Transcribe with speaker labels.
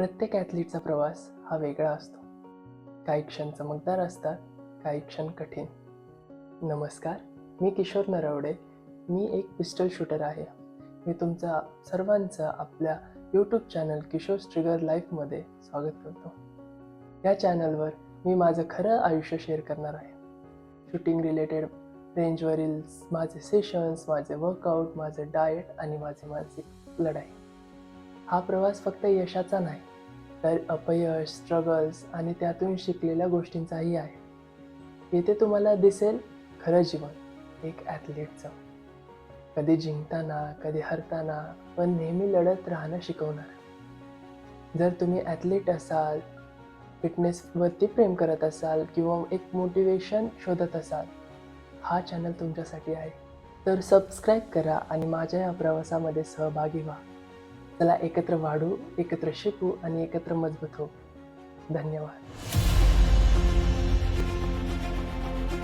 Speaker 1: प्रत्येक ॲथलीटचा प्रवास हा वेगळा असतो. काही क्षण चमकदार असतात काही क्षण कठीण. नमस्कार मी किशोर नरवडे. मी एक पिस्टल शूटर आहे. मी तुमचा सर्वांचं आपल्या यूट्यूब चॅनल किशोर स्ट्रिगर लाईफमध्ये स्वागत करतो. या चॅनलवर मी माझं खरं आयुष्य शेअर करणार आहे. शूटिंग रिलेटेड रेंजवरील माझे सेशन्स माझे वर्कआउट माझे डाएट आणि माझे मानसिक लढाई. हा प्रवास फक्त यशाचा नाही तर अपयश स्ट्रगल्स आणि त्यातून शिकलेल्या गोष्टींचाही आहे. येथे तुम्हाला दिसेल खरं जीवन एक ॲथलीटचं कधी जिंकताना कधी हरताना पण नेहमी लढत राहणं शिकवणार. जर तुम्ही ॲथलीट असाल फिटनेसवरती प्रेम करत असाल किंवा एक मोटिवेशन शोधत असाल हा चॅनल तुमच्यासाठी आहे. तर सबस्क्राईब करा आणि माझ्या या प्रवासामध्ये सहभागी व्हा. चला एकत्र वाढू एकत्र शिकू आणि एकत्र मजबूत होऊ. धन्यवाद.